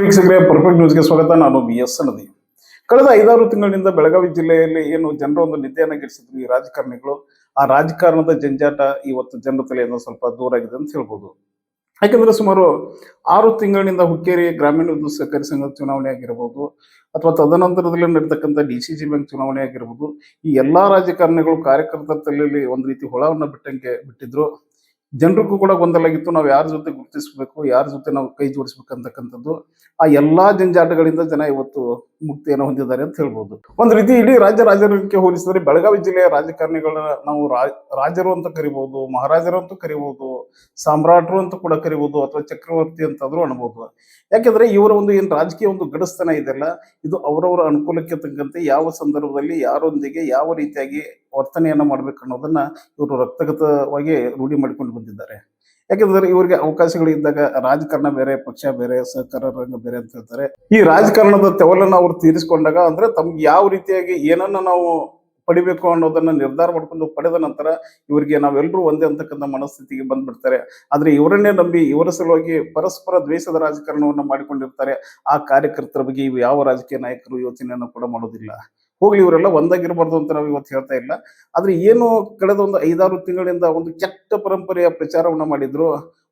ವೀಕ್ಷಕರೇ ಪರ್ಫೆಕ್ಟ್ ನ್ಯೂಸ್ಗೆ ಸ್ವಾಗತ. ನಾನು ಬಿ ಎಸ್ ನದಿ ಕಳೆದ ಐದಾರು ತಿಂಗಳಿನಿಂದ ಬೆಳಗಾವಿ ಜಿಲ್ಲೆಯಲ್ಲಿ ಏನು ಜನರ ಒಂದು ನಿದ್ದೆಯನ್ನು ಗೆಡಿಸಿದ್ರು ಈ ರಾಜಕಾರಣಿಗಳು, ಆ ರಾಜಕಾರಣದ ಜಂಜಾಟ ಇವತ್ತು ಜನರ ತಲೆಯಿಂದ ಸ್ವಲ್ಪ ದೂರ ಆಗಿದೆ ಅಂತ ಹೇಳ್ಬೋದು. ಯಾಕೆಂದ್ರೆ ಸುಮಾರು ಆರು ತಿಂಗಳಿನಿಂದ ಹುಕ್ಕೇರಿ ಗ್ರಾಮೀಣ ಸಹಕಾರಿ ಸಂಘದ ಚುನಾವಣೆ ಆಗಿರ್ಬೋದು, ಅಥವಾ ತದನಂತರದಲ್ಲಿ ನಡೆತಕ್ಕಂಥ ಡಿ ಸಿ ಸಿ ಬ್ಯಾಂಕ್ ಚುನಾವಣೆ ಆಗಿರ್ಬೋದು, ಈ ಎಲ್ಲಾ ರಾಜಕಾರಣಿಗಳು ಕಾರ್ಯಕರ್ತರ ತಲೆಯಲ್ಲಿ ಒಂದು ರೀತಿ ಹೊಳವನ್ನ ಬಿಟ್ಟಂಗೆ ಬಿಟ್ಟಿದ್ರು. ಜನರಿಗೂ ಕೂಡ ಗೊಂದಲಾಗಿತ್ತು ನಾವು ಯಾರ ಜೊತೆ ಗುರುತಿಸಬೇಕು, ಯಾರ ಜೊತೆ ನಾವು ಕೈ ಜೋಡಿಸ್ಬೇಕು ಅಂತಕ್ಕಂಥದ್ದು, ಆ ಎಲ್ಲಾ ಜಂಜಾಟಗಳಿಂದ ಜನ ಇವತ್ತು ಮುಕ್ತಿಯನ್ನು ಹೊಂದಿದ್ದಾರೆ ಅಂತ ಹೇಳ್ಬೋದು. ಒಂದು ರೀತಿ ಇಡೀ ರಾಜ್ಯ ರಾಜಕೀಯಕ್ಕೆ ಹೋಲಿಸಿದರೆ ಬೆಳಗಾವಿ ಜಿಲ್ಲೆಯ ರಾಜಕಾರಣಿಗಳನ್ನ ನಾವು ರಾಜರು ಅಂತ ಕರಿಬಹುದು ಮಹಾರಾಜರು ಅಂತ ಕರಿಬಹುದು ಸಾಮ್ರಾಟರು ಅಂತ ಕೂಡ ಕರಿಬಹುದು ಅಥವಾ ಚಕ್ರವರ್ತಿ ಅಂತಾದ್ರೂ ಅನ್ಬೋದು. ಯಾಕೆಂದ್ರೆ ಇವರ ಒಂದು ಏನ್ ರಾಜಕೀಯ ಒಂದು ಗಡಸ್ತನ ಇದೆಲ್ಲ, ಇದು ಅವರವರ ಅನುಕೂಲಕ್ಕೆ ತಕ್ಕಂತೆ ಯಾವ ಸಂದರ್ಭದಲ್ಲಿ ಯಾರೊಂದಿಗೆ ಯಾವ ರೀತಿಯಾಗಿ ವರ್ತನೆಯನ್ನ ಮಾಡ್ಬೇಕು ಅನ್ನೋದನ್ನ ಇವರು ರಕ್ತಗತವಾಗಿ ರೂಢಿ ಮಾಡಿಕೊಂಡು ಬಂದಿದ್ದಾರೆ. ಯಾಕೆಂದ್ರೆ ಇವರಿಗೆ ಅವಕಾಶಗಳು ಇದ್ದಾಗ ರಾಜಕಾರಣ ಬೇರೆ, ಪಕ್ಷ ಬೇರೆ, ಸಹಕಾರ ರಂಗ ಬೇರೆ ಅಂತ ಹೇಳ್ತಾರೆ. ಈ ರಾಜಕಾರಣದ ತೆವಲನ್ನ ಅವ್ರು ತೀರಿಸಿಕೊಂಡಾಗ ಅಂದ್ರೆ ತಮ್ಗೆ ಯಾವ ರೀತಿಯಾಗಿ ಏನನ್ನ ನಾವು ಪಡಿಬೇಕು ಅನ್ನೋದನ್ನ ನಿರ್ಧಾರ ಮಾಡ್ಕೊಂಡು ಪಡೆದ ನಂತರ ಇವರಿಗೆ ನಾವೆಲ್ಲರೂ ಒಂದೇ ಅಂತಕ್ಕಂಥ ಮನಸ್ಥಿತಿಗೆ ಬಂದ್ಬಿಡ್ತಾರೆ. ಆದ್ರೆ ಇವರನ್ನೇ ನಂಬಿ ಇವರ ಸಲುವಾಗಿ ಪರಸ್ಪರ ದ್ವೇಷದ ರಾಜಕಾರಣವನ್ನು ಮಾಡಿಕೊಂಡಿರ್ತಾರೆ. ಆ ಕಾರ್ಯಕರ್ತರ ಬಗ್ಗೆ ಇವು ಯಾವ ರಾಜಕೀಯ ನಾಯಕರು ಯೋಚನೆಯನ್ನು ಕೂಡ ಮಾಡೋದಿಲ್ಲ. ಹೋಗ್ಲಿ ಇವರೆಲ್ಲ ಒಂದಾಗಿರಬಾರ್ದು ಅಂತ ನಾವು ಇವತ್ತು ಹೇಳ್ತಾ ಇಲ್ಲ. ಆದ್ರೆ ಏನು ಕಳೆದ ಒಂದು ಐದಾರು ತಿಂಗಳಿಂದ ಒಂದು ಕೆಟ್ಟ ಪರಂಪರೆಯ ಪ್ರಚಾರವನ್ನ ಮಾಡಿದ್ರು.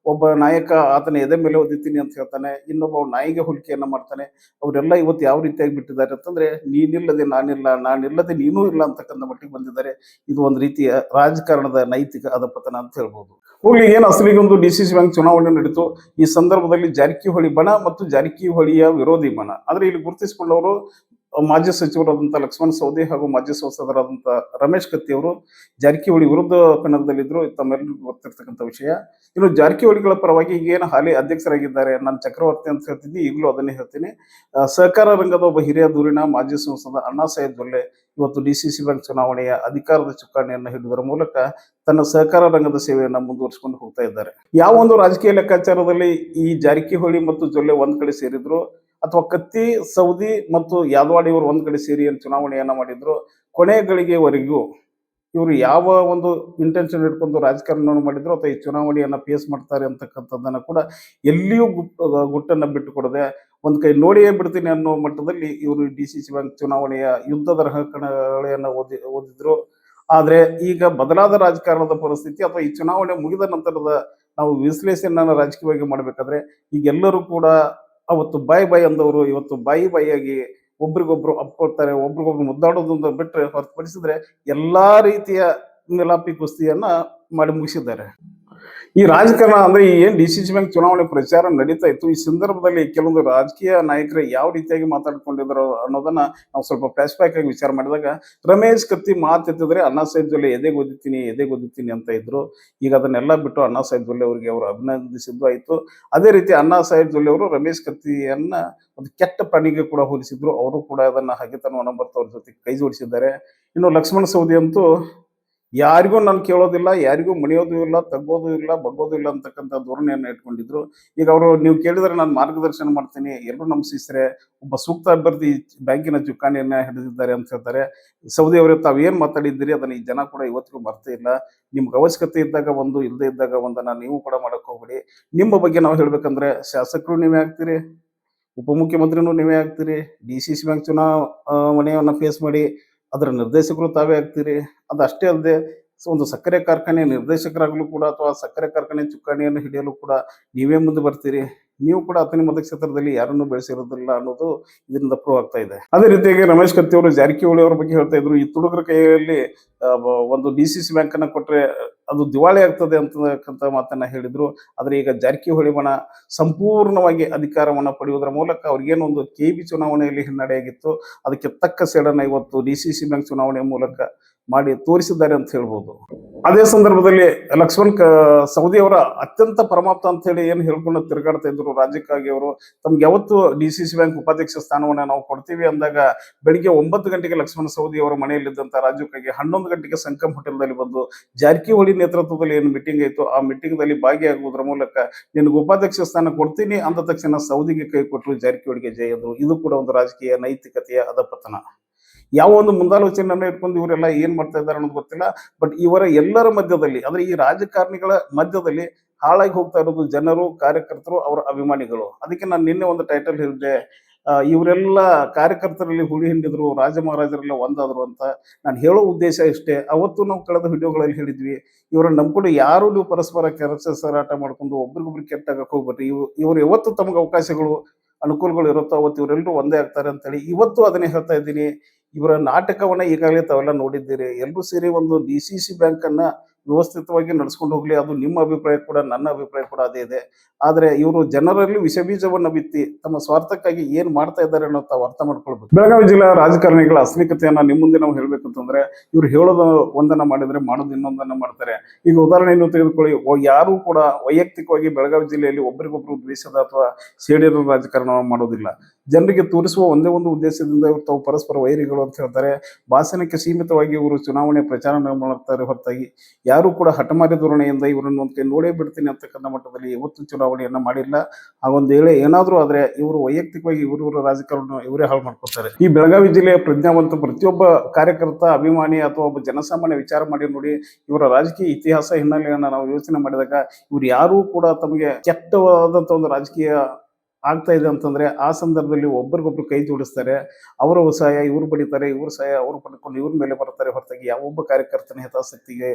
ಒಬ್ಬ ನಾಯಕ ಆತನ ಎದೆ ಮೇಲೆ ಓದಿತೀನಿ ಅಂತ ಹೇಳ್ತಾನೆ, ಇನ್ನೊಬ್ಬ ನಾಯಿಗೆ ಹೋಲಿಕೆಯನ್ನ ಮಾಡ್ತಾನೆ. ಅವರೆಲ್ಲ ಇವತ್ತು ಯಾವ ರೀತಿಯಾಗಿ ಬಿಟ್ಟಿದ್ದಾರೆ ಅಂತಂದ್ರೆ, ನೀನಿಲ್ಲದೆ ನಾನಿಲ್ಲ, ನಾನಿಲ್ಲದೆ ನೀನೂ ಇಲ್ಲ ಅಂತಕ್ಕಂಥ ಮಟ್ಟಿಗೆ ಬಂದಿದ್ದಾರೆ. ಇದು ಒಂದು ರೀತಿಯ ರಾಜಕಾರಣದ ನೈತಿಕ ಅಧಪತನ ಅಂತ ಹೇಳ್ಬೋದು. ಹೋಗ್ಲಿ, ಏನು ಅಸಲಿಗೆ ಒಂದು ಡಿ ಸಿ ಸಿ ಬ್ಯಾಂಕ್ ಚುನಾವಣೆ ನಡೀತು. ಈ ಸಂದರ್ಭದಲ್ಲಿ ಜಾರಕಿಹೊಳಿ ಬಣ ಮತ್ತು ಜಾರಕಿಹೊಳಿಯ ವಿರೋಧಿ ಬಣ. ಆದ್ರೆ ಇಲ್ಲಿ ಗುರುತಿಸಿಕೊಂಡವರು ಮಾಜಿ ಸಚಿವರಾದಂಥ ಲಕ್ಷ್ಮಣ ಸವದಿ ಹಾಗೂ ಮಾಜಿ ಸಂಸದರಾದಂಥ ರಮೇಶ್ ಕತ್ತಿಯವರು ಜಾರಕಿಹೊಳಿ ವಿರುದ್ಧ ಕನ್ನಡದಲ್ಲಿದ್ರು, ತಮ್ಮೆಲ್ಲರಿಗೂ ಗೊತ್ತಿರ್ತಕ್ಕಂಥ ವಿಷಯ. ಇನ್ನು ಜಾರಕಿಹೊಳಿಗಳ ಪರವಾಗಿ ಈಗೇನು ಹಾಲಿ ಅಧ್ಯಕ್ಷರಾಗಿದ್ದಾರೆ ನಾನು ಚಕ್ರವರ್ತಿ ಅಂತ ಹೇಳ್ತಿದ್ದೆ, ಈಗಲೂ ಅದನ್ನೇ ಹೇಳ್ತೀನಿ. ಸಹಕಾರ ರಂಗದ ಒಬ್ಬ ಹಿರಿಯ ದೂರಿನ ಮಾಜಿ ಸಂಸದ ಅಣ್ಣಾ ಸಾಹೇಬ್ ಜೊಲ್ಲೆ ಇವತ್ತು ಡಿ ಸಿ ಸಿ ಬ್ಯಾಂಕ್ ಚುನಾವಣೆಯ ಅಧಿಕಾರದ ಚುಕ್ಕಾಣಿಯನ್ನು ಹಿಡಿದರ ಮೂಲಕ ತನ್ನ ಸಹಕಾರ ರಂಗದ ಸೇವೆಯನ್ನು ಮುಂದುವರಿಸಿಕೊಂಡು ಹೋಗ್ತಾ ಇದ್ದಾರೆ. ಯಾವ ಒಂದು ರಾಜಕೀಯ ಲೆಕ್ಕಾಚಾರದಲ್ಲಿ ಈ ಜಾರಕಿಹೊಳಿ ಮತ್ತು ಜೊಲ್ಲೆ ಒಂದ್ ಕಡೆ ಸೇರಿದ್ರು ಅಥವಾ ಕತ್ತಿ, ಸೌದಿ ಮತ್ತು ಯಾದವಾಡಿ ಇವರು ಒಂದ್ ಕಡೆ ಸೇರಿ ಏನು ಚುನಾವಣೆಯನ್ನ ಮಾಡಿದ್ರು ಕೊನೆ ಗಳಿಗೆವರೆಗೂ ಇವರು ಯಾವ ಒಂದು ಇಂಟೆನ್ಷನ್ ಇಟ್ಕೊಂಡು ರಾಜಕಾರಣವನ್ನು ಮಾಡಿದ್ರು, ಅಥವಾ ಈ ಚುನಾವಣೆಯನ್ನ ಫೇಸ್ ಮಾಡ್ತಾರೆ ಅಂತಕ್ಕಂಥದ್ದನ್ನ ಕೂಡ ಎಲ್ಲಿಯೂ ಗುಟ್ ಗುಟ್ಟನ್ನ ಬಿಟ್ಟು ಕೊಡದೆ ಒಂದ್ ಕೈ ನೋಡಿಯೇ ಬಿಡ್ತೀನಿ ಅನ್ನೋ ಮಟ್ಟದಲ್ಲಿ ಇವರು ಡಿ ಸಿ ಸಿ ಬ್ಯಾಂಕ್ ಚುನಾವಣೆಯ ಯುದ್ಧದ ಕಣಗಳನ್ನ ಓದಿ, ಓದಿದ್ರು. ಆದ್ರೆ ಈಗ ಬದಲಾದ ರಾಜಕಾರಣದ ಪರಿಸ್ಥಿತಿ ಅಥವಾ ಈ ಚುನಾವಣೆ ಮುಗಿದ ನಂತರದ ನಾವು ವಿಶ್ಲೇಷಣೆಯನ್ನ ರಾಜಕೀಯವಾಗಿ ಮಾಡ್ಬೇಕಾದ್ರೆ ಈಗೆಲ್ಲರೂ ಕೂಡ ಅವತ್ತು ಬಾಯಿ ಬಾಯಿ ಅಂದವರು, ಇವತ್ತು ಬಾಯಿ ಬಾಯಿಯಾಗಿ ಒಬ್ರಿಗೊಬ್ರು ಅಪ್ಕೊಳ್ತಾರೆ, ಒಬ್ರಿಗೊಬ್ರು ಮುದ್ದಾಡೋದನ್ನ ಬಿಟ್ಟರೆ ಹೊರತುಪಡಿಸಿದ್ರೆ ಎಲ್ಲಾ ರೀತಿಯ ಮಿಲಾಪಿ ಕುಸ್ತಿಯನ್ನ ಮಾಡಿ ಮುಗಿಸಿದ್ದಾರೆ. ಈ ರಾಜಕಾರಣ ಅಂದ್ರೆ ಏನ್ ಡಿ ಸಿ ಸಿ ಬ್ಯಾಂಕ್ ಚುನಾವಣೆ ಪ್ರಚಾರ ನಡೀತಾ ಇತ್ತು, ಈ ಸಂದರ್ಭದಲ್ಲಿ ಕೆಲವೊಂದು ರಾಜಕೀಯ ನಾಯಕರು ಯಾವ ರೀತಿಯಾಗಿ ಮಾತಾಡ್ಕೊಂಡಿದ್ರು ಅನ್ನೋದನ್ನ ನಾವು ಸ್ವಲ್ಪ ಫ್ಲಾಶ್ ಬ್ಯಾಕ್ ಆಗಿ ವಿಚಾರ ಮಾಡಿದಾಗ, ರಮೇಶ್ ಕತ್ತಿ ಮಾತೆತ್ತಿದ್ರೆ ಅಣ್ಣಾ ಸಾಹೇಬ್ ಜೊಲ್ಲೆ ಎದೆಗೆ ಓದಿತೀನಿ ಎದೆಗೆ ಓದಿತೀನಿ ಅಂತ ಇದ್ರು. ಈಗ ಅದನ್ನೆಲ್ಲ ಬಿಟ್ಟು ಅಣ್ಣಾ ಸಾಹೇಬ್ ಜೊಲ್ಲೆ ಅವರಿಗೆ ಅವರು ಅಭಿನಂದಿಸಿದ್ದು ಆಯ್ತು. ಅದೇ ರೀತಿ ಅಣ್ಣಾ ಸಾಹೇಬ್ ಜೊಲ್ಲೆ ಅವರು ರಮೇಶ್ ಕತ್ತಿಯನ್ನ ಒಂದು ಕೆಟ್ಟ ಪ್ರಾಣಿಗೆ ಕೂಡ ಹೋಲಿಸಿದ್ರು. ಅವರು ಕೂಡ ಅದನ್ನ ಹಗೆತನವನ್ನ ಬರ್ತು ಅವ್ರ ಜೊತೆ ಕೈ ಜೋಡಿಸಿದ್ದಾರೆ. ಇನ್ನು ಲಕ್ಷ್ಮಣ ಸೌದಿ ಅಂತೂ ಯಾರಿಗೂ ನಾನು ಕೇಳೋದಿಲ್ಲ, ಯಾರಿಗೂ ಮಣಿಯೋದು ಇಲ್ಲ, ತಗ್ಗೋದು ಇಲ್ಲ, ಬಗ್ಗೋದು ಇಲ್ಲ ಅಂತಕ್ಕಂಥ ಧೋರಣೆಯನ್ನು ಇಟ್ಕೊಂಡಿದ್ರು. ಈಗ ಅವರು ನೀವು ಕೇಳಿದ್ರೆ ನಾನು ಮಾರ್ಗದರ್ಶನ ಮಾಡ್ತೀನಿ ಎಲ್ಲರೂ ನಮ್ಮ ಶಿಸ್ರೆ ಒಬ್ಬ ಸೂಕ್ತ ಅಭ್ಯರ್ಥಿ ಬ್ಯಾಂಕಿನ ಚುಕ್ಕಾಣಿಯನ್ನ ಹಿಡಿದಿದ್ದಾರೆ ಅಂತ ಹೇಳ್ತಾರೆ. ಸೌದಿ ಅವರು ತಾವೇನು ಮಾತಾಡಿದ್ದೀರಿ? ಅದನ್ನ ಈ ಜನ ಕೂಡ ಇವತ್ತಿಗೂ ಮರ್ತೇ ಇಲ್ಲ. ನಿಮ್ಗೆ ಅವಶ್ಯಕತೆ ಇದ್ದಾಗ ಒಂದು ಇಲ್ಲದೆ ಇದ್ದಾಗ ಒಂದನ್ನು ನೀವು ಕೂಡ ಮಾಡಕ್ಕೆ ಹೋಗ್ಬೇಡಿ. ನಿಮ್ಮ ಬಗ್ಗೆ ನಾವು ಹೇಳಬೇಕಂದ್ರೆ ಶಾಸಕರು ನೀವೇ ಆಗ್ತೀರಿ, ಉಪಮುಖ್ಯಮಂತ್ರಿನೂ ನೀವೇ ಆಗ್ತೀರಿ, ಡಿ ಸಿ ಸಿ ಬ್ಯಾಂಕ್ ಚುನಾವಣೆಯನ್ನು ಫೇಸ್ ಮಾಡಿ ಅದರ ನಿರ್ದೇಶಕರು ತಾವೇ ಆಗ್ತೀರಿ. ಅದು ಅಷ್ಟೇ ಅಲ್ಲದೆ ಒಂದು ಸಕ್ಕರೆ ಕಾರ್ಖಾನೆ ನಿರ್ದೇಶಕರಾಗಲು ಕೂಡ ಅಥವಾ ಸಕ್ಕರೆ ಕಾರ್ಖಾನೆ ಚುಕ್ಕಾಣಿಯನ್ನು ಹಿಡಿಯಲು ಕೂಡ ನೀವೇ ಮುಂದೆ ಬರ್ತೀರಿ. ನೀವು ಕೂಡ ಅತನಿ ಮತಕ್ಷೇತ್ರದಲ್ಲಿ ಯಾರನ್ನು ಬೆಳೆಸಿರೋದಿಲ್ಲ ಅನ್ನೋದು ಇದರಿಂದ ಪ್ರೂವ್ ಆಗ್ತಾ ಇದೆ. ಅದೇ ರೀತಿಯಾಗಿ ರಮೇಶ್ ಕತ್ತಿ ಅವರು ಜಾರಕಿಹೊಳಿ ಅವರ ಬಗ್ಗೆ ಹೇಳ್ತಾ ಇದ್ರು, ಈ ತುಡುಗರ ಕೈಯಲ್ಲಿ ಒಂದು ಡಿ ಸಿ ಸಿ ಬ್ಯಾಂಕ್ ಅನ್ನ ಕೊಟ್ರೆ ಅದು ದಿವಾಳಿ ಆಗ್ತದೆ ಅಂತಕ್ಕಂಥ ಮಾತನ್ನ ಹೇಳಿದ್ರು. ಆದ್ರೆ ಈಗ ಜಾರಕಿಹೊಳಿ ಬಣ ಸಂಪೂರ್ಣವಾಗಿ ಅಧಿಕಾರವನ್ನ ಪಡೆಯುವುದರ ಮೂಲಕ ಅವ್ರಿಗೇನು ಒಂದು ಕೆ ಬಿ ಚುನಾವಣೆಯಲ್ಲಿ ಹಿನ್ನಡೆಯಾಗಿತ್ತು. ಅದಕ್ಕೆ ತಕ್ಕ ಸೇಡನ್ನ ಇವತ್ತು ಡಿ ಸಿ ಸಿ ಬ್ಯಾಂಕ್ ಚುನಾವಣೆಯ ಮೂಲಕ ಮಾಡಿ ತೋರಿಸಿದ್ದಾರೆ ಅಂತ ಹೇಳ್ಬೋದು. ಅದೇ ಸಂದರ್ಭದಲ್ಲಿ ಲಕ್ಷ್ಮಣ್ ಸೌದಿ ಅವರ ಅತ್ಯಂತ ಪರಮಾಪ್ತ ಅಂತ ಹೇಳಿ ಏನು ಹೇಳ್ಕೊಂಡು ತಿರುಗಾಡ್ತಾ ಇದ್ರು ರಾಜ್ಯಕ್ಕಾಗಿ ಅವರು, ತಮ್ಗೆ ಯಾವತ್ತು ಡಿ ಸಿ ಸಿ ಬ್ಯಾಂಕ್ ಉಪಾಧ್ಯಕ್ಷ ಸ್ಥಾನವನ್ನ ನಾವು ಕೊಡ್ತೀವಿ ಅಂದಾಗ ಬೆಳಿಗ್ಗೆ ಒಂಬತ್ತು ಗಂಟೆಗೆ ಲಕ್ಷ್ಮಣ ಸೌದಿ ಅವರ ಮನೆಯಲ್ಲಿದ್ದಂತ ರಾಜ್ಯಕ್ಕಾಗಿ ಹನ್ನೊಂದು ಗಂಟೆಗೆ ಸಂಕಮ್ ಹೋಟೆಲ್ನಲ್ಲಿ ಬಂದು ಜಾರಕಿಹೊಳಿ ನೇತೃತ್ವದಲ್ಲಿ ಏನು ಮೀಟಿಂಗ್ ಆಯಿತು ಆ ಮೀಟಿಂಗ್ನಲ್ಲಿ ಭಾಗಿಯಾಗುವುದರ ಮೂಲಕ ನಿನಗೆ ಉಪಾಧ್ಯಕ್ಷ ಸ್ಥಾನ ಕೊಡ್ತೀನಿ ಅಂದ ತಕ್ಷಣ ಸೌದಿಗೆ ಕೈ ಕೊಟ್ಟರು ಜಾರಕಿಹೊಳಿಗೆ ಜಯ ಇದು ಕೂಡ ಒಂದು ರಾಜಕೀಯ ನೈತಿಕತೆಯ ಅಧಪತನ ಯಾವ ಒಂದು ಮುಂದಾಲೋಚನೆಯನ್ನು ಇಟ್ಕೊಂಡು ಇವರೆಲ್ಲ ಏನ್ ಮಾಡ್ತಾ ಇದ್ದಾರೆ ಅನ್ನೋದು ಗೊತ್ತಿಲ್ಲ. ಬಟ್ ಇವರ ಎಲ್ಲರ ಮಧ್ಯದಲ್ಲಿ, ಅಂದ್ರೆ ಈ ರಾಜಕಾರಣಿಗಳ ಮಧ್ಯದಲ್ಲಿ ಹಾಳಾಗಿ ಹೋಗ್ತಾ ಇರೋದು ಜನರು, ಕಾರ್ಯಕರ್ತರು, ಅವರ ಅಭಿಮಾನಿಗಳು. ಅದಕ್ಕೆ ನಾನು ನಿನ್ನೆ ಒಂದು ಟೈಟಲ್ ಹೇಳಿದೆ ಇವರೆಲ್ಲ ಕಾರ್ಯಕರ್ತರಲ್ಲಿ ಹುಳಿ ಹಿಂಡಿದ್ರು, ರಾಜ ಮಹಾರಾಜರೆಲ್ಲ ಒಂದಾದ್ರು ಅಂತ ನಾನು ಹೇಳೋ ಉದ್ದೇಶ ಇಷ್ಟೇ. ಅವತ್ತು ನಾವು ಕಳೆದ ವಿಡಿಯೋಗಳಲ್ಲಿ ಹೇಳಿದ್ವಿ, ಇವ್ರನ್ನ ನಂಬಿಕೊಂಡು ಯಾರು ನೀವು ಪರಸ್ಪರ ಕೆಲಸ ಸರಾಟ ಮಾಡ್ಕೊಂಡು ಒಬ್ರಿಗೊಬ್ರು ಕೆಟ್ಟಾಗಕ್ಕೆ ಹೋಗ್ಬಿಟ್ರಿ. ಇವ್, ಇವ್ರು ಯಾವತ್ತು ತಮಗೆ ಅವಕಾಶಗಳು, ಅನುಕೂಲಗಳು ಇರುತ್ತೋ ಅವತ್ತು ಇವರೆಲ್ಲರೂ ಒಂದೇ ಆಗ್ತಾರೆ ಅಂತೇಳಿ ಇವತ್ತು ಅದನ್ನೇ ಹೇಳ್ತಾ ಇದ್ದೀನಿ. ಇವರ ನಾಟಕವನ್ನ ಈಗಾಗಲೇ ತಾವೆಲ್ಲ ನೋಡಿದ್ದೀರಿ. ಎಲ್ಲರೂ ಸೇರಿ ಒಂದು ಡಿ ಸಿ ಸಿ ಬ್ಯಾಂಕ್ ಅನ್ನ ವ್ಯವಸ್ಥಿತವಾಗಿ ನಡ್ಸ್ಕೊಂಡು ಹೋಗ್ಲಿ. ಅದು ನಿಮ್ಮ ಅಭಿಪ್ರಾಯ ಕೂಡ, ನನ್ನ ಅಭಿಪ್ರಾಯ ಕೂಡ ಅದೇ ಇದೆ. ಆದ್ರೆ ಇವರು ಜನರಲ್ಲಿ ವಿಷ ಬೀಜವನ್ನ ಬಿತ್ತಿ ತಮ್ಮ ಸ್ವಾರ್ಥಕ್ಕಾಗಿ ಏನ್ ಮಾಡ್ತಾ ಇದ್ದಾರೆ ಅನ್ನೋ ತಾವು ಅರ್ಥ ಮಾಡ್ಕೊಳ್ಬೇಕು. ಬೆಳಗಾವಿ ಜಿಲ್ಲಾ ರಾಜಕಾರಣಿಗಳ ಅಸ್ಮಿಕತೆಯನ್ನ ನಿಮ್ಮ ಮುಂದೆ ನಾವು ಹೇಳ್ಬೇಕು ಅಂತಂದ್ರೆ ಇವ್ರು ಹೇಳೋದು ಒಂದನ್ನ ಮಾಡಿದ್ರೆ ಮಾಡೋದು ಇನ್ನೊಂದನ್ನ ಮಾಡ್ತಾರೆ. ಈಗ ಉದಾಹರಣೆಯನ್ನು ತೆಗೆದುಕೊಳ್ಳಿ. ಯಾರೂ ಕೂಡ ವೈಯಕ್ತಿಕವಾಗಿ ಬೆಳಗಾವಿ ಜಿಲ್ಲೆಯಲ್ಲಿ ಒಬ್ಬರಿಗೊಬ್ರು ದ್ವೇಷದ ಅಥವಾ ಸೇಡಿರೋ ರಾಜಕಾರಣ ಮಾಡೋದಿಲ್ಲ. ಜನರಿಗೆ ತೋರಿಸುವ ಒಂದೇ ಒಂದು ಉದ್ದೇಶದಿಂದ ಇವರು ತಾವು ಪರಸ್ಪರ ವೈರಿಗಳು ಅಂತ ಹೇಳ್ತಾರೆ. ಭಾಷಣಕ್ಕೆ ಸೀಮಿತವಾಗಿ ಇವರು ಚುನಾವಣೆ ಪ್ರಚಾರ ಮಾಡ್ತಾರೆ ಹೊರತಾಗಿ. ಯಾರು ಕೂಡ ಹಠಮಾರಿ ಧೋರಣೆಯಿಂದ ಇವರನ್ನು ಒಂದು ಕೈ ನೋಡೇ ಬಿಡ್ತೀನಿ ಅಂತಕ್ಕಂಥ ಮಟ್ಟದಲ್ಲಿ ಇವತ್ತು ಚುನಾವಣೆಯನ್ನ ಮಾಡಿಲ್ಲ. ಹಾಗೊಂದು ವೇಳೆ ಏನಾದರೂ ಆದ್ರೆ ಇವರು ವೈಯಕ್ತಿಕವಾಗಿ ಇವರಿವರ ರಾಜಕಾರಣ ಇವರೇ ಹಾಳು ಮಾಡ್ಕೊತಾರೆ ಈ ಬೆಳಗಾವಿ ಜಿಲ್ಲೆಯ ಪ್ರಜ್ಞಾವಂತ ಪ್ರತಿಯೊಬ್ಬ ಕಾರ್ಯಕರ್ತ, ಅಭಿಮಾನಿ ಅಥವಾ ಒಬ್ಬ ಜನಸಾಮಾನ್ಯ ವಿಚಾರ ಮಾಡಿ ನೋಡಿ ಇವರ ರಾಜಕೀಯ ಇತಿಹಾಸ ಹಿನ್ನೆಲೆಯನ್ನು ನಾವು ಯೋಚನೆ ಮಾಡಿದಾಗ ಇವರು ಯಾರೂ ಕೂಡ ತಮಗೆ ಕೆಟ್ಟವಾದಂಥ ಒಂದು ರಾಜಕೀಯ ಆಗ್ತಾ ಇದೆ ಅಂತಂದ್ರೆ ಆ ಸಂದರ್ಭದಲ್ಲಿ ಒಬ್ಬರಿಗೊಬ್ರು ಕೈ ಜೋಡಿಸ್ತಾರೆ, ಅವರ ಸಹಾಯ ಇವ್ರು ಬಡಿತಾರೆ ಇವ್ರ ಸಹಾಯ ಅವ್ರು ಪಡ್ಕೊಂಡು ಇವ್ರ ಮೇಲೆ ಬರ್ತಾರೆ ಹೊರತಾಗಿ ಯಾವೊಬ್ಬ ಕಾರ್ಯಕರ್ತನ ಹಿತಾಸಕ್ತಿಗೆ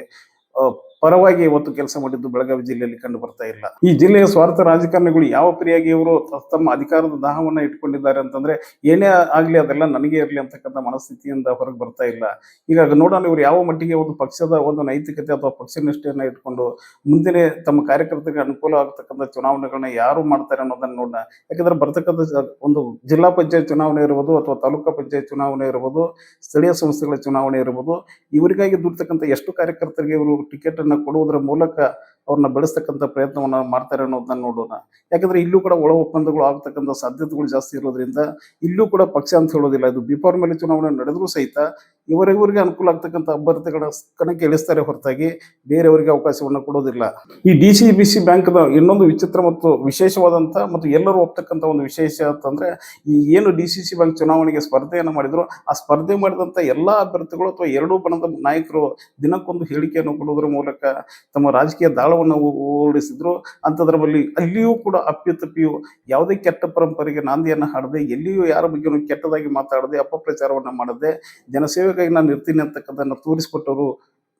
ಪರವಾಗಿ ಇವತ್ತು ಕೆಲಸ ಮಾಡಿದ್ದು ಬೆಳಗಾವಿ ಜಿಲ್ಲೆಯಲ್ಲಿ ಕಂಡು ಬರ್ತಾ ಇಲ್ಲ. ಈ ಜಿಲ್ಲೆಯ ಸ್ವಾರ್ಥ ರಾಜಕಾರಣಿಗಳು ಯಾವ ಪರಿಯಾಗಿ ಇವರು ತಮ್ಮ ಅಧಿಕಾರದ ದಾಹವನ್ನ ಇಟ್ಕೊಂಡಿದ್ದಾರೆ ಅಂತಂದ್ರೆ ಏನೇ ಆಗ್ಲಿ ಅದೆಲ್ಲ ನನಗೆ ಇರಲಿ ಅಂತಕ್ಕಂಥ ಮನಸ್ಥಿತಿಯಿಂದ ಹೊರಗೆ ಬರ್ತಾ ಇಲ್ಲ. ಈಗ ನೋಡೋಣ ಇವರು ಯಾವ ಮಟ್ಟಿಗೆ ಒಂದು ಪಕ್ಷದ ಒಂದು ನೈತಿಕತೆ ಅಥವಾ ಪಕ್ಷ ನಿಷ್ಠೆಯನ್ನ ಇಟ್ಕೊಂಡು ಮುಂದಿನ ತಮ್ಮ ಕಾರ್ಯಕರ್ತರಿಗೆ ಅನುಕೂಲ ಆಗ್ತಕ್ಕಂಥ ಚುನಾವಣೆಗಳನ್ನ ಯಾರು ಮಾಡ್ತಾರೆ ಅನ್ನೋದನ್ನ ನೋಡೋಣ. ಯಾಕಂದ್ರೆ ಬರ್ತಕ್ಕಂಥ ಒಂದು ಜಿಲ್ಲಾ ಪಂಚಾಯತ್ ಚುನಾವಣೆ ಇರ್ಬೋದು ಅಥವಾ ತಾಲೂಕಾ ಪಂಚಾಯತ್ ಚುನಾವಣೆ ಇರ್ಬೋದು, ಸ್ಥಳೀಯ ಸಂಸ್ಥೆಗಳ ಚುನಾವಣೆ ಇರ್ಬೋದು, ಇವರಿಗಾಗಿ ದುಡ್ತಕ್ಕಂಥ ಎಷ್ಟು ಕಾರ್ಯಕರ್ತರಿಗೆ ಇವರು ಟಿಕೆಟ್ ಅನ್ನು ಕೊಡುವುದರ ಮೂಲಕ ಅವ್ರನ್ನ ಬೆಳೆಸ್ತಕ್ಕಂಥ ಪ್ರಯತ್ನವನ್ನ ಮಾಡ್ತಾರೆ ಅನ್ನೋದನ್ನ ನೋಡೋಣ. ಯಾಕಂದ್ರೆ ಇಲ್ಲೂ ಕೂಡ ಒಳ ಒಪ್ಪಂದಗಳು ಆಗ್ತಕ್ಕಂಥ ಸಾಧ್ಯತೆಗಳು ಜಾಸ್ತಿ ಇರೋದ್ರಿಂದ ಇಲ್ಲೂ ಕೂಡ ಪಕ್ಷ ಅಂತ ಹೇಳೋದಿಲ್ಲ. ಇದು ಬಿಫೋರ್ ಮೇಲೆ ಚುನಾವಣೆ ನಡೆದ್ರು ಸಹಿತ ಇವರಿವರಿಗೆ ಅನುಕೂಲ ಆಗ್ತಕ್ಕಂಥ ಅಭ್ಯರ್ಥಿಗಳ ಕಣಕ್ಕೆ ಇಳಿಸ್ತಾರೆ ಹೊರತಾಗಿ ಬೇರೆಯವರಿಗೆ ಅವಕಾಶವನ್ನು ಕೊಡೋದಿಲ್ಲ. ಈ ಡಿ ಸಿ ಬಿ ಸಿ ಬ್ಯಾಂಕ್ನ ಇನ್ನೊಂದು ವಿಚಿತ್ರ ಮತ್ತು ವಿಶೇಷವಾದಂಥ ಮತ್ತು ಎಲ್ಲರೂ ಒಪ್ತಕ್ಕಂಥ ಒಂದು ವಿಶೇಷ ಅಂತಂದ್ರೆ ಈ ಏನು ಡಿ ಸಿ ಸಿ ಬ್ಯಾಂಕ್ ಚುನಾವಣೆಗೆ ಸ್ಪರ್ಧೆಯನ್ನು ಮಾಡಿದ್ರು ಆ ಸ್ಪರ್ಧೆ ಮಾಡಿದಂಥ ಎಲ್ಲಾ ಅಭ್ಯರ್ಥಿಗಳು ಅಥವಾ ಎರಡೂ ಬಣದ ನಾಯಕರು ದಿನಕ್ಕೊಂದು ಹೇಳಿಕೆಯನ್ನು ಕೊಡೋದ್ರ ಮೂಲಕ ತಮ್ಮ ರಾಜಕೀಯ ದಾಳವನ್ನು ಓ- ಓಡಿಸಿದ್ರು ಅಂಥದ್ರಲ್ಲಿ ಅಲ್ಲಿಯೂ ಕೂಡ ಅಪ್ಪಿತಪ್ಪಿಯು ಯಾವುದೇ ಕೆಟ್ಟ ಪರಂಪರೆಗೆ ನಾಂದಿಯನ್ನ ಹಾಡದೆ ಎಲ್ಲಿಯೂ ಯಾರ ಬಗ್ಗೆಯೂ ಕೆಟ್ಟದಾಗಿ ಮಾತಾಡದೆ ಅಪಪ್ರಚಾರವನ್ನು ಮಾಡದೆ ಜನಸೇವೆಗಾಗಿ ನಾನು ಇರ್ತೀನಿ ಅಂತಕ್ಕಂಥದ್ದನ್ನು ತೋರಿಸಿಕೊಟ್ಟವರು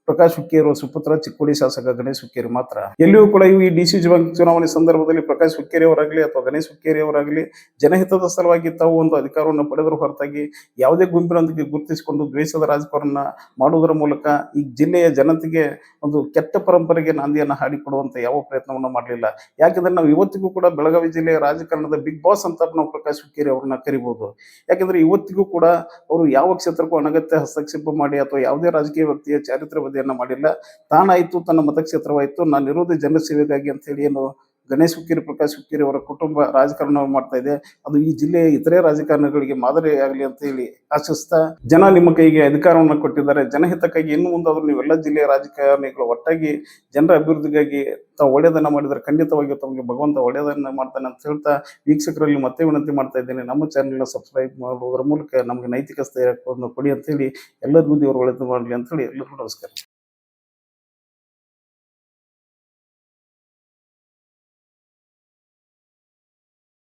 ಪ್ರಕಾಶ್ ಹುಕ್ಕೇರು, ಸುಪುತ್ರ ಚಿಕ್ಕೋಡಿ ಶಾಸಕ ಗಣೇಶ್ ಹುಕ್ಕೇರಿ ಮಾತ್ರ. ಎಲ್ಲಿಯೂ ಕೂಡ ಈ ಡಿ ಸಿ ಬ್ಯಾಂಕ್ ಚುನಾವಣೆ ಸಂದರ್ಭದಲ್ಲಿ ಪ್ರಕಾಶ್ ಹುಕ್ಕೇರಿ ಅವರಾಗಲಿ ಅಥವಾ ಗಣೇಶ್ ಹುಕ್ಕೇರಿ ಅವರಾಗಲಿ ಜನಹಿತದ ಸಲುವಾಗಿ ತಾವು ಒಂದು ಅಧಿಕಾರವನ್ನು ಪಡೆದ್ರ ಹೊರತಾಗಿ ಯಾವುದೇ ಗುಂಪಿನೊಂದಿಗೆ ಗುರುತಿಸಿಕೊಂಡು ದ್ವೇಷದ ರಾಜಕಾರಣ ಮಾಡುವುದರ ಮೂಲಕ ಈ ಜಿಲ್ಲೆಯ ಜನತೆಗೆ ಒಂದು ಕೆಟ್ಟ ಪರಂಪರೆಗೆ ನಾಂದಿಯನ್ನು ಹಾಡಿಕೊಡುವಂತ ಯಾವ ಪ್ರಯತ್ನವನ್ನು ಮಾಡಲಿಲ್ಲ. ಯಾಕಂದ್ರೆ ನಾವು ಇವತ್ತಿಗೂ ಕೂಡ ಬೆಳಗಾವಿ ಜಿಲ್ಲೆಯ ರಾಜಕಾರಣದ ಬಿಗ್ ಬಾಸ್ ಅಂತ ನಾವು ಪ್ರಕಾಶ್ ಹುಕ್ಕೇರಿ ಅವರನ್ನ ಕರಿಬಹುದು ಯಾಕಂದ್ರೆ ಇವತ್ತಿಗೂ ಕೂಡ ಅವರು ಯಾವ ಕ್ಷೇತ್ರಕ್ಕೂ ಅನಗತ್ಯ ಹಸ್ತಕ್ಷೇಪ ಮಾಡಿ ಅಥವಾ ಯಾವುದೇ ರಾಜಕೀಯ ವ್ಯಕ್ತಿಯ ಚಾರಿತ್ರ್ಯ ವಧೆಯನ್ನ ಮಾಡಿಲ್ಲ. ತಾನಾಯಿತು, ತನ್ನ ಮತಕ್ಷೇತ್ರವಾಯಿತು. ನಾನು ಇರೋದು ಜನಸೇವೆಗಾಗಿ ಅಂತ ಹೇಳಿ ಏನು ಗಣೇಶ್ ಹುಕ್ಕೇರಿ, ಪ್ರಕಾಶ್ ಹುಕ್ಕೇರಿ ಅವರ ಕುಟುಂಬ ರಾಜಕಾರಣ ಮಾಡ್ತಾ ಇದೆ. ಅದು ಈ ಜಿಲ್ಲೆಯ ಇತರೆ ರಾಜಕಾರಣಿಗಳಿಗೆ ಮಾದರಿ ಆಗಲಿ ಅಂತ ಹೇಳಿ ಆಶಿಸ್ತಾ, ಜನ ನಿಮ್ಮ ಕೈಗೆ ಅಧಿಕಾರವನ್ನು ಕೊಟ್ಟಿದ್ದಾರೆ. ಜನಹಿತಕ್ಕಾಗಿ ಇನ್ನು ಮುಂದಾದ್ರೂ ನೀವೆಲ್ಲ ಜಿಲ್ಲೆಯ ರಾಜಕಾರಣಿಗಳು ಒಟ್ಟಾಗಿ ಜನರ ಅಭಿವೃದ್ಧಿಗಾಗಿ ತಾವು ಒಳ್ಳೆಯದನ್ನ ಮಾಡಿದರೆ ಖಂಡಿತವಾಗಿ ತಮಗೆ ಭಗವಂತ ಒಳ್ಳೆಯದನ್ನ ಮಾಡ್ತಾನೆ ಅಂತ ಹೇಳ್ತಾ ವೀಕ್ಷಕರಲ್ಲಿ ಮತ್ತೆ ವಿನಂತಿ ಮಾಡ್ತಾ ಇದ್ದೇನೆ. ನಮ್ಮ ಚಾನೆಲ್ನ ಸಬ್ಸ್ಕ್ರೈಬ್ ಮಾಡುವುದರ ಮೂಲಕ ನಮಗೆ ನೈತಿಕ ಸ್ಥೈರ್ಯವನ್ನು ಕೊಡಿ ಅಂತ ಹೇಳಿ ಎಲ್ಲರಿಗೂ ದೇವರು ಒಳ್ಳೆಯದು ಮಾಡಲಿ ಅಂತ ಹೇಳಿ ಎಲ್ಲರಿಗೂ ನಮಸ್ಕಾರ.